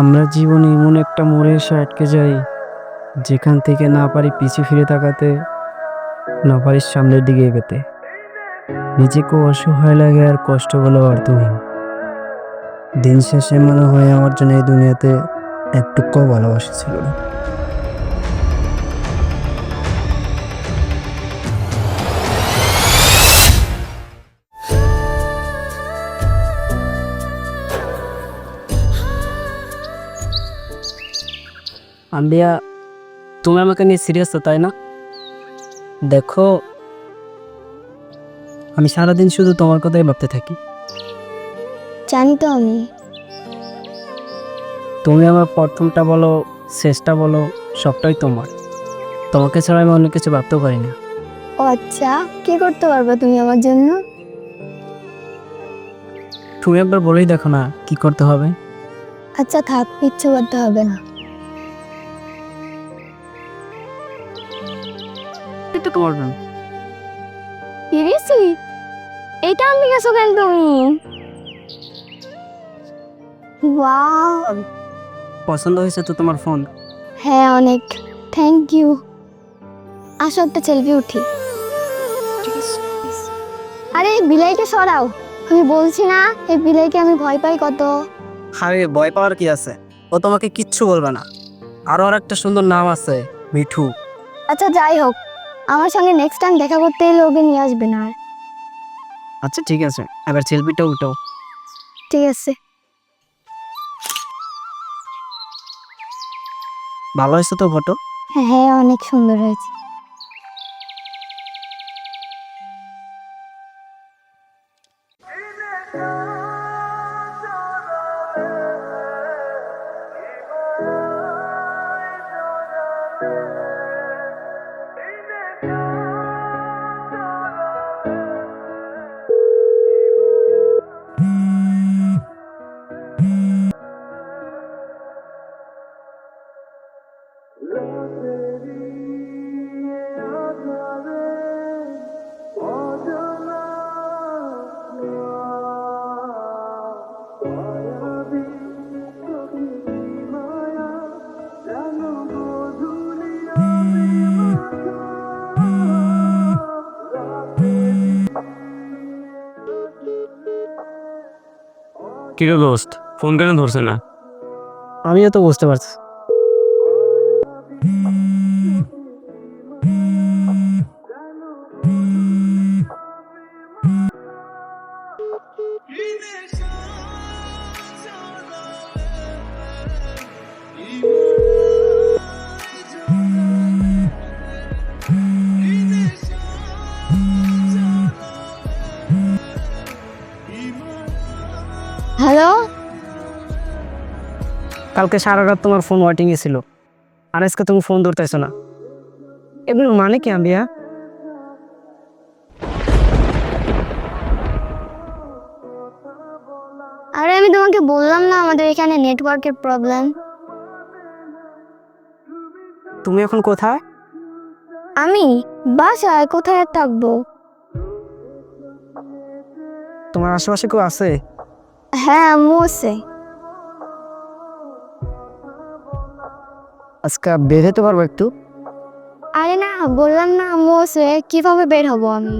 আমরা জীবনে এমন একটা মোড়ে এসে আটকে যাই, যেখান থেকে না পারি পিছু ফিরে তাকাতে, না পারি সামনের দিকে এগোতে। নিজেকে অসহায় লাগে আর কষ্ট বলে অর্থহীন দিন শেষে মনে হয় আমার জন্য এই দুনিয়াতে একটুকুও ভালোবাসা ছিল না। আন্ডিয়া তুমি আমাকে নিয়ে সিরিয়াস তো তাই না? দেখো আমি সারাদিন শুধু তোমার কথাই ভাবতে থাকি। জানি তো আমি। তুমি আমার প্রথমটা বলো শেষটা বলো সবটাই তোমার। তোমাকে ছাড়া আমি অন্য কিছু ভাবতেও পারি না। ও আচ্ছা কি করতে পারবে তুমি আমার জন্য? তুমি একবার বলেই দেখো না কি করতে হবে। আচ্ছা থাক ইচ্ছে করতে হবে না। না সিরিয়াসলি এটা আনতে গেছো কেন তুমি? ওয়াও। পছন্দ হয়েছে তো তোমার ফোন? হ্যাঁ অনেক। থ্যাংক ইউ আসো একটা সেলফি উঠি। আরে বিলাইকে সরাও। আমি বলছি না এই বিলাইকে আমি ভয় পাই কত। আরে ভয় পাওয়ার কি আছে? ও তোমাকে কিচ্ছু বলবে না। আরও আর একটা সুন্দর নাম আছে মিঠু। আচ্ছা যাই হোক। আমার সঙ্গে নেক্সট টাইম দেখা করতে এলে ওকে নিয়ে আসবে না আর। আচ্ছা ঠিক আছে। এবার সেলফিটা উঠাও। ঠিক আছে। ভালো হয়েছে তো ফটো হ্যাঁ অনেক সুন্দর হয়েছে। কিরে দোস্ত? ফোন কেন ধরছে না? আমিও তো বুঝতে পারছি কালকে সারা রাত তোমার ফোন ওয়েটিংয়ে ছিল। আর আজকে তুমি ফোন ধরতেছো না। এগুলো মানে কি আম্বিয়া? আরে আমি তোমাকে বললাম না আমাদের এখানে নেটওয়ার্কের প্রবলেম তুমি এখন কোথায়? আমি বাসায় কোথায় আর থাকব? তোমার আশেপাশে কেউ আছে? হ্যাঁ আম্মু আছে। আজকে বের হতে পারব একটু? আরে না বললাম না আম্মু আছে কীভাবে বের হব আমি?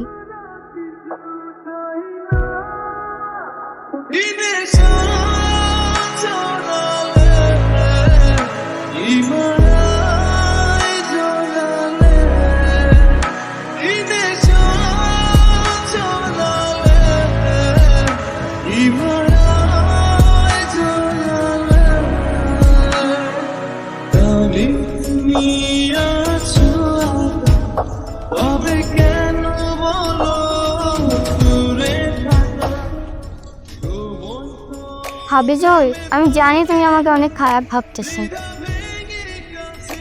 ভাবি জয় আমি জানি তুমি আমাকে অনেক খারাপ ভাবতেছো।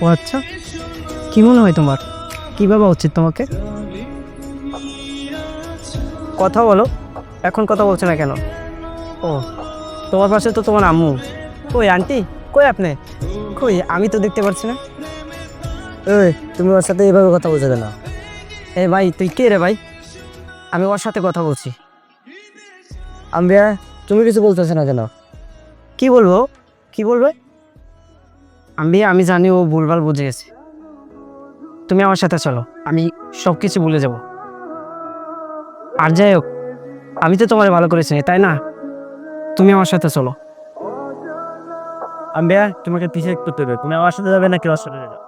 ও আচ্ছা। কি মনে হয় তোমার? কি ভাবা উচিত তোমাকে? কথা বলো। এখন কথা বলছো না কেন? ও তোমার পাশে তো তোমার আম্মু। কই আন্টি? কই আপনি? কই আমি তো দেখতে পাচ্ছি না। ওই তুমি ওর সাথে এভাবে কথা বলছো কেন? এ ভাই তুই কে রে ভাই? আমি ওর সাথে কথা বলছি। আম্বিয়া তুমি কিছু বলতেছো না কেন? কি বলব? কি বলবে? আমি আমি জানি ও ভুলভাল বুঝে গেছে। তুমি আমার সাথে চলো আমি সব কিছু ভুলে যাব। আর যাই হোক আমি তো তোমার ভালো করেছি তাই না? তুমি আমার সাথে চলো। আম্বিয়া তোমাকে পিছিয়ে করতে হবে। তুমি আমার সাথে যাবে না কেউ সাথে যাবে?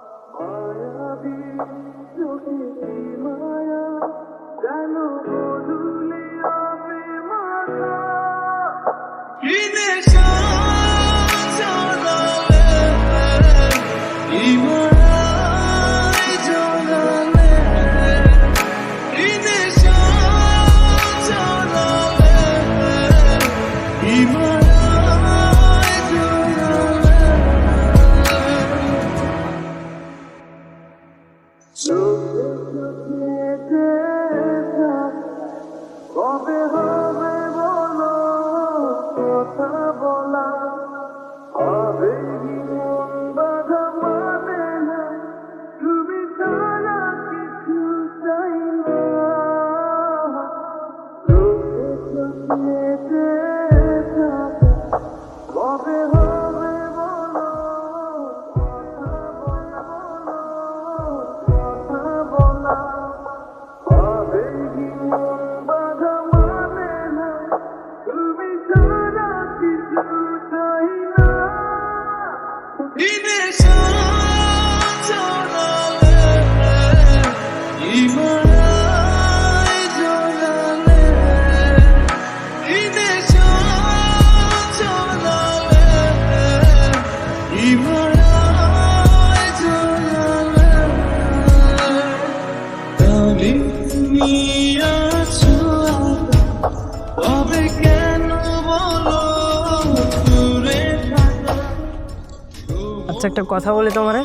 আচ্ছা একটা কথা বলি তোমারে।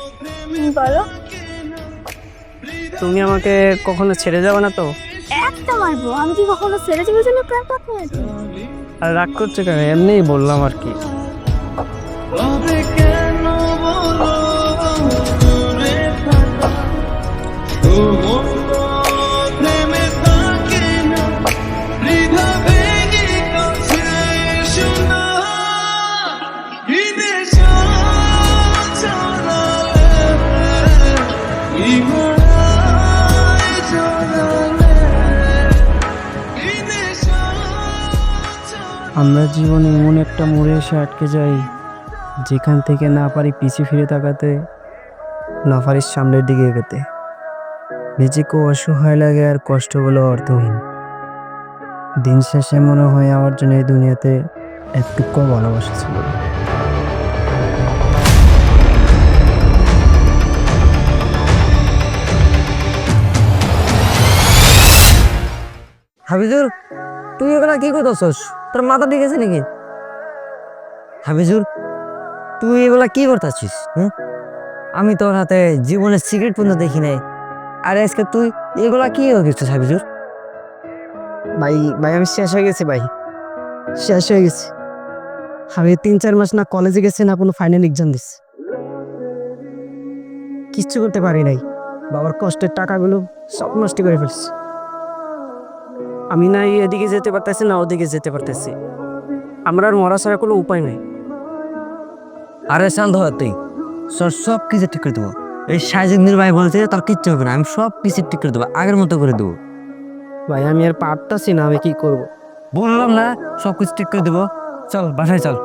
বলো। তুমি আমাকে কখনো ছেড়ে যাবে না তো? একটা মারবো। আমি কি কখনো ছেড়ে যাবে জন্য করতে আর রাগ করছে কেন? এমনিই বললাম আর কি। আমরা জীবনে এমন একটা মোড়ে এসে আটকে যাই, যেখান থেকে না পারি পিছু ফিরে তাকাতে, না পারি সামনের দিকে এগোতে। নিজেকে অসহায় লাগে আর কষ্টগুলো অর্থহীন। দিন শেষে মনে হয় আমার জন্য এই দুনিয়াতে একটুকু ভালোবাসা ছিল। হাবিজুর তুই এগুলা কি করতেছস? তোর মাথা ঠিক আছে নাকি? হাবিজুর তুই এগুলা কি করতেছিস, হুম? আমি তোর হাতে জীবনের সিগারেট পর্যন্ত দেখি নাই। আর আজকে তুই এগুলা কি হয়ে গেছিস ভাই ভাই, আমি শেষ হয়ে গেছি, ভাই। শেষ হয়ে গেছি। আমি তিন, চার মাস না কলেজে গেছি না কোনো ফাইনাল এক্সাম দিচ্ছি কিচ্ছু করতে পারি নাই। বাবার কষ্টের টাকাগুলো সব নষ্ট করে ফেলছি। আমি না এদিকে যেতে পারতেছি না ওদিকে যেতে পারতেছি। আমরা আর মরা ছাড়া কোনো উপায় নেই। আরে শান্ত হ তুই। সব সব কিছু ঠিক করে দেবো। এই সাইজিন্দির ভাই বলছে তার কিচ্ছু হবে না আমি সব কিছু ঠিক করে দেবো আগের মতো করে দেবো। ভাই আমি আর পারতাছি না আমি কি করব? বললাম না সব কিছু ঠিক করে দেবো। চল বাসায় চল।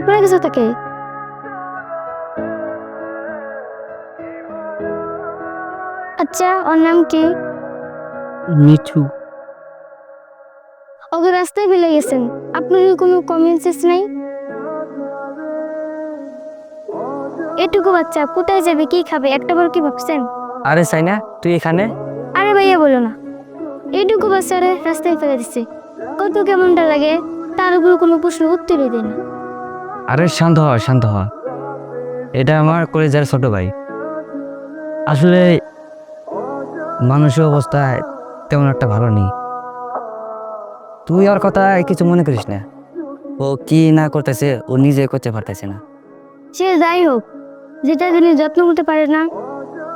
কি আপনার কাছে থাকে আচ্ছা ওর নাম কি? মিঠু। ওকে রাস্তায় ফেলে গেছেন। আপনার কোনো কমন সেন্স নাই? এটুকু বাচ্চা কোথায় যাবে কি খাবে? একটা বার কি ভাবছেন? আরে সাইনা তুই এখানে? আরে ভাইয়া বলো না। এইটুকু বাচ্চারে রাস্তায় ফেলে দিছে। কত কেমনটা লাগে তার উপর কোনো প্রশ্ন উত্তরই দেয় না। আরে শান্ত হ শান্ত হ। এটা আমার কলেজের ছোট ভাই। আসলে মানুষের অবস্থা তেমন একটা ভালো নেই। তুই ওর কথা কিছু মনে করিস না। ও কি না করতেছে, ও নিজে করতে পারতেছে না। সে যাই হোক, যেটা জিনিস যত্ন করতে পারে না,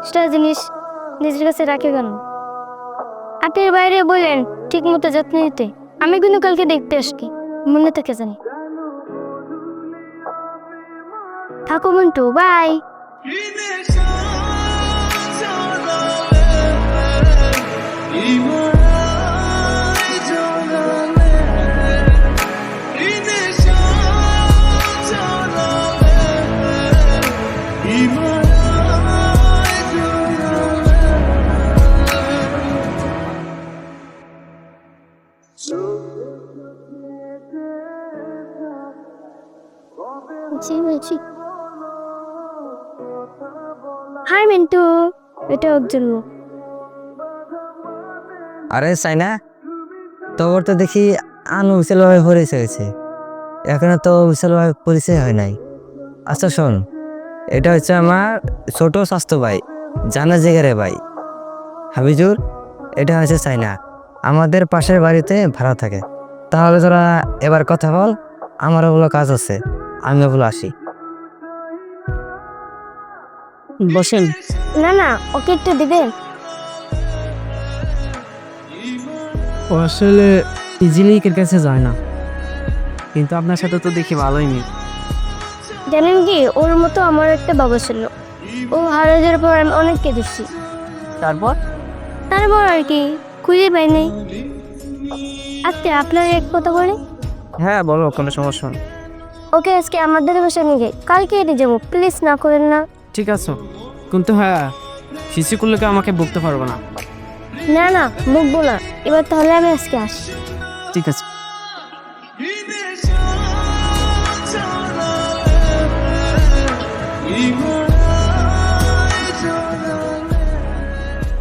সেটা জিনিস নিজের কাছে রাখে কেন? হাতের বাইরে বললেন, ঠিক মতো যত্ন নিতে। আমি কিন্তু কালকে দেখতে আসছি। মনে থেকে জানি। থাকো মন্টু বাই জি বলছি। হাই মিন্টু এটা ওর জন্য। আরে, সাইনা, তোর তো দেখি আনঅফিসিয়ালভাবে পরিচয় হয়েছে। এখনও তো অফিসিয়ালভাবে পরিচয় হয় নাই। আচ্ছা শোন, এটা হচ্ছে আমার ছোট স্বাস্থ্য ভাই, জানা জেগারে ভাই। হাবিজুর, এটা হচ্ছে সাইনা, আমাদের পাশের বাড়িতে ভাড়া থাকে। তাহলে তোরা এবার কথা বল, আমারও বলো কাজ আছে, আমিও বলো আসি। বসেন। না না ওকে একটু দিবেন। ও আসলে ইজিলি এর কাছে যায় না। কিন্তু আপনার সাথে তো দেখি ভালোই নেই জানেন কি ওর মতো আমার একটা বাবা ছিল। ও হারা যাওয়ার পর আমি অনেক কেঁদেছি। তারপর? তারপর আর কি খুঁজে পাইনি আচ্ছা আপনার এক কথা বলে। হ্যাঁ বলো কোনো সমস্যা নেই। ওকে আজকে আমাদের বাসা নিয়ে যাই। কালকে এনে যাব প্লিজ না করেন না। ঠিক আছে? কিন্তু হ্যাঁ শিশু করলে আমাকে বকতে পারব না। না না বকবো না। এবার তাহলে আমি আজকে আসি। ঠিক আছে।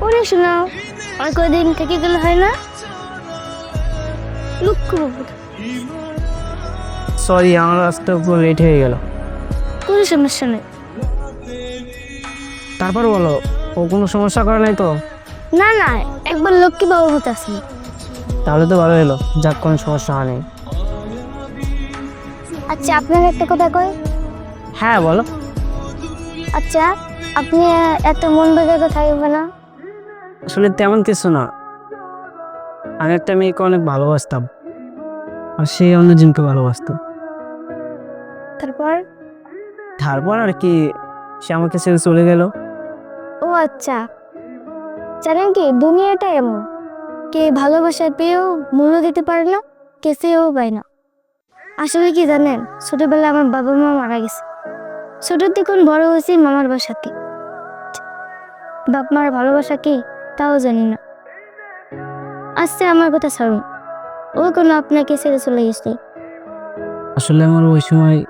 ওরে শোনাও আর কদিন থেকে গেলে হয় না? লক্ষ্য সরি আমার রাস্তা উপর লেট হয়ে গেল। কোনো সমস্যা নেই তারপর বলো ও কোনো সমস্যা করে নাই তো? না না একবার লক্ষ্মী বাবুর হতে আসি তাহলে তো ভালো এলো যাক কোনো সমস্যা হয়নি আচ্ছা আপনার একটা কথা কই? হ্যাঁ বলো। আচ্ছা আপনি এত মন বেজার থাকবে না? আসলে তেমন কিছু না। আমি একটা মেয়েকে অনেক ভালোবাসতাম আর সে অন্যজনকে ভালোবাসতো। তারপর? তারপর আর কি সে আমাকে ছেড়ে চলে গেল। আচ্ছা। জানেন কি, দুনিয়াটা এমন। কে ভালোবাসা পেয়েও মূল্য দিতে পারে না, কে সেও পায় না। আসলে কি জানেন, ছোটবেলায় আমার বাবা মা মারা গেছে। ছোট থেকে বড় হয়েছি মামার বাসাতে। বাপ মার ভালোবাসা কি, তাও জানি না। আচ্ছা আমার কথা ছাড়ুন। ও কোনো আপনাকে ছেড়ে চলে গেছে। আসলে আমার ওই সময়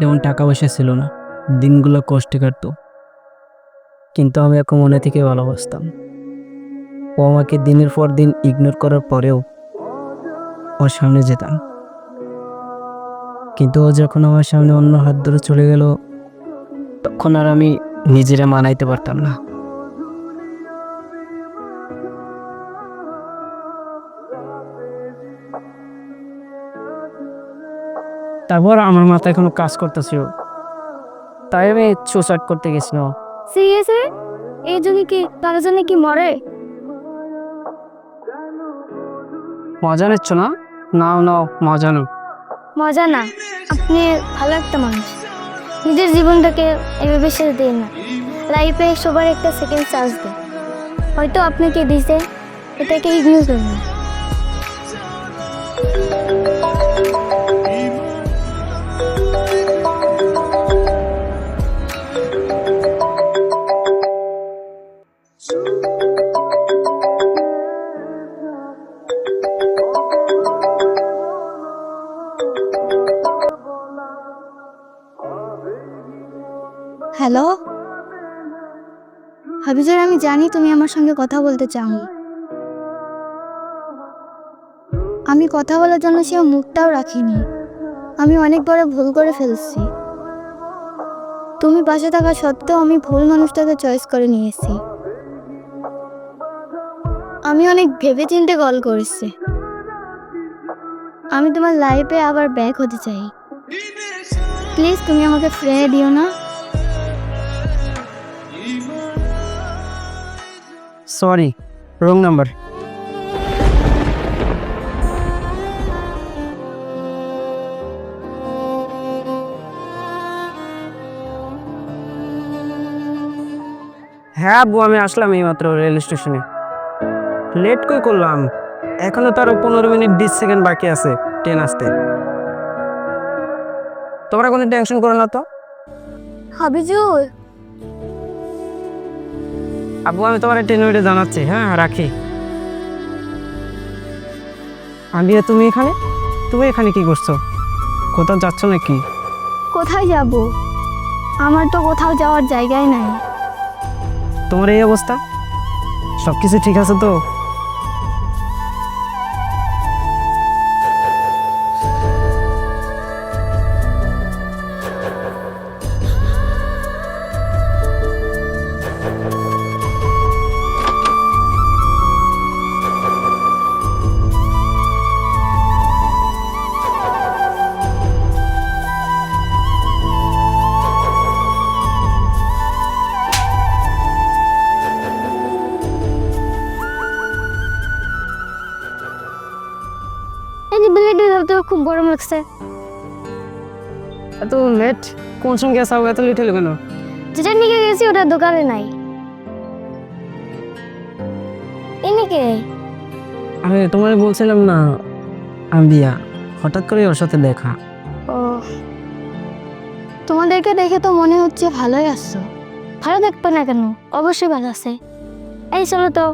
যেমন টাকা পয়সা ছিল না। দিনগুলো কষ্টে কাটতো। কিন্তু আমি এখন মনে থেকে ভালোবাসতাম। ও আমাকে দিনের পর দিন ইগনোর করার পরেও ওর সামনে যেতাম। কিন্তু ও যখন আমার সামনে অন্য হাত ধরে চলে গেল, তখন আর আমি নিজেরা মানাইতে পারতাম না। তারপর আমার মাথায় কোনো কাজ করতেছিল। তাই আমি সুসাইড করতে গেছিলাম। সিরিয়াসলি এই যুগে কি তারা জানে কি মরে? মজা নিচ্ছ না? নাও নাও মজা নাও। মজা না আপনি ভালো একটা মানুষ। নিজের জীবনটাকে এভাবে শেষ দিন না। লাইফে সবার একটা সেকেন্ড চান্স দেয় হয়তো আপনাকে দিছে এটাকে ইগনোর করুন হাবিজার আমি জানি তুমি আমার সঙ্গে কথা বলতে চাও আমি কথা বলার জন্য সে মুখটাও রাখিনি। আমি অনেক বড় ভুল করে ফেলছি। তুমি পাশে থাকা সত্ত্বেও আমি ভুল মানুষটাকে চয়েস করে নিয়েছি। আমি অনেক ভেবে চিন্তে কল করেছি। আমি তোমার লাইফে আবার ব্যাক হতে চাই। প্লিজ তুমি আমাকে ফিরিয়ে দিও না। Sorry, wrong number. হ্যাঁ আব্বু আমি আসলাম এইমাত্র রেল স্টেশনে। লেট কই করলাম? এখনও তো আরও পনেরো মিনিট বিশ সেকেন্ড বাকি আছে ট্রেন আসতে। তোমরা কোনো টেনশন করো না তো। হাবিজুর আব্বু আমি তোমার ট্রেনে উঠে জানাচ্ছি হ্যাঁ রাখি। আবিয়া তুমি এখানে? তুমি এখানে কি করছ? কোথাও যাচ্ছ নাকি? কোথায় যাব? আমার তো কোথাও যাওয়ার জায়গায় নাই। তোমার এই অবস্থা? সব কিছু ঠিক আছে তো? লাগছে। এত লেট কোন সঙ্গে আসা এত লেট হলো কেন? যেটা নিয়ে গেছি ওটা দোকানে নাই। এনেকে আরে তোমার বলছিলাম না আম্বিয়া হঠাৎ করে ওর সাথে দেখা। ও। তোমাদেরকে দেখে তো মনে হচ্ছে ভালোই আছো। ভালো দেখবে না কেন? অবশ্যই ভালো আছে। এই চলো তো।